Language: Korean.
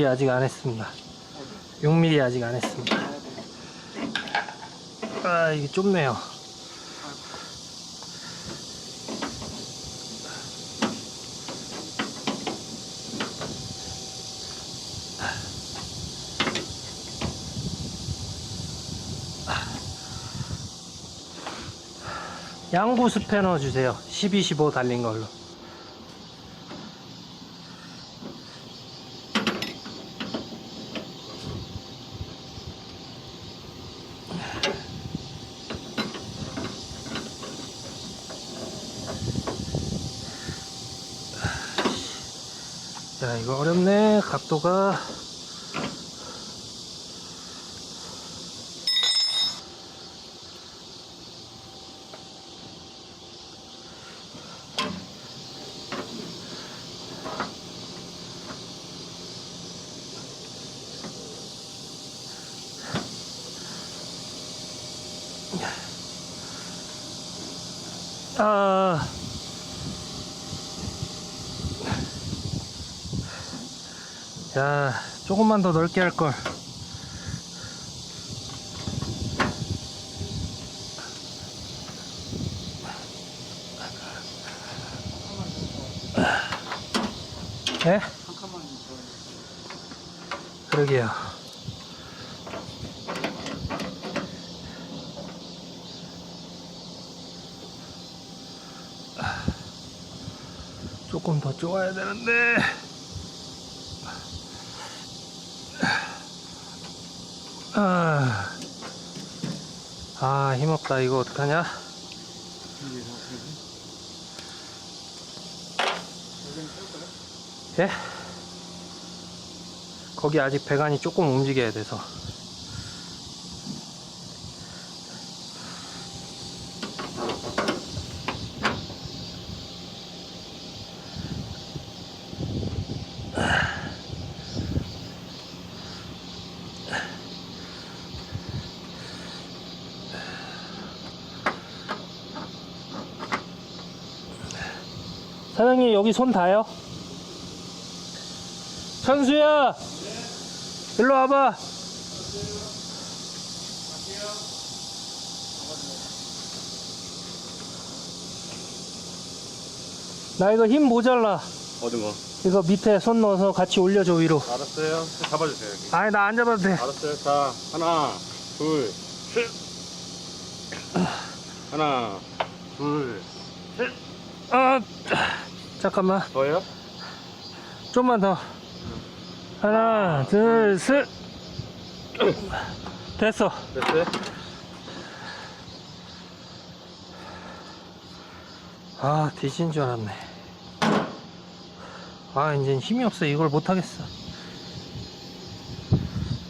6mm 아직 안 했습니다. 6mm 아직 안 했습니다. 아, 이게 좁네요. 양구 스패너 주세요. 12, 15 달린 걸로. 자, 이거 어렵네. 각도가. 아. 야, 조금만 더 넓게 할 걸. 예? 그러게요. 조금 더 쪼아야 되는데. 아, 아 힘없다. 이거 어떡하냐? 예? 거기 아직 배관이 조금 움직여야 돼서. 사장님 여기 손 닿아요? 천수야! 일로 와봐! 나 이거 힘 모자라. 어디 뭐? 이거 밑에 손 넣어서 같이 올려줘, 위로. 알았어요. 잡아주세요 여기. 아니, 나 안 잡아도 돼. 알았어요. 자 하나, 둘, 셋. 하나, 둘, 아, 잠깐만. 더요? 좀만 더. 하나, 둘, 셋. 됐어. 됐어요? 아, 뒤진 줄 알았네. 아, 이제 힘이 없어. 이걸 못하겠어.